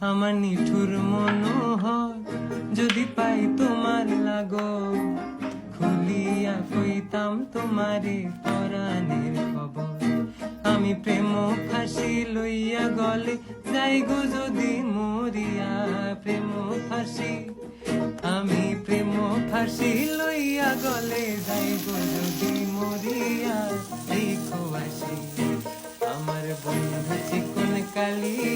আমার নিঠুর মনোহর যদি পাই তোমার লাগো খুলিয়া কইতাম তোমারে পরাণের খবর আমি প্রেম ফাঁসি লইয়া গলে যাই গো যদি মরিয়া প্রেম ফাঁসি আমি প্রেম ফাঁসি লইয়া গলে যাই গো যদি মরিয়া দেখো আসি আমার বন্ধু চিকন কালিয়া